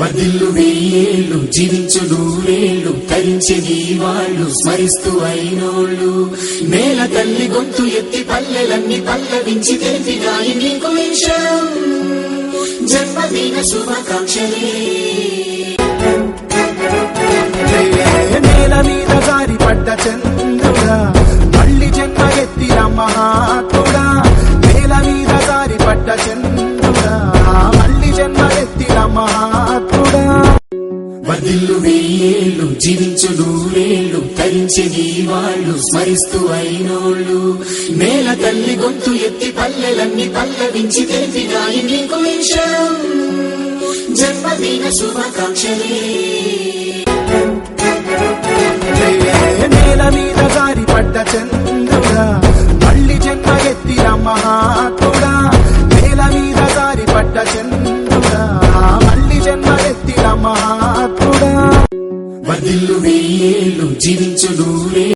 వదిల్లు వెయ్యేళ్ళు జీవించు నూరేళ్ళు తరించి నీ వాళ్ళు స్మరిస్తూ అయినోళ్ళు. నేల తల్లి గొంతు ఎత్తి పల్లెలన్నీ పల్లవించి తెలిపినాయి నీకు విషయం. జన్మదిన శుభాకాంక్షలే. నేల మీద జారి పడ్డ చంద్రుడా మళ్ళీ జన్మ ఎత్తిన మహాత్ముడా. నేల మీద జారి పడ్డ చంద్రుడా. వర్ధిల్లు వెయ్యేళ్ళు జీవించు నూరేళ్ళు తరించి నీ వాళ్ళు స్మరిస్తూ అయినోళ్ళు. నేల తల్లి గొంతు ఎత్తి పల్లెలన్నీ పల్లవించి తెలిపినాయి నీకు జన్మదిన శుభాకాంక్షలే. నేల మీద జారి పడ్డ చంద్రుడా మళ్ళీ జన్మ ఎత్తి మహాత్ముడా. నేల మీద జారి పడ్డ చంద్రుడా మళ్ళీ జన్మ ఎత్తి మహా వర్ధిల్లు వెయ్యేళ్ళు జీవించు నూరేళ్ళు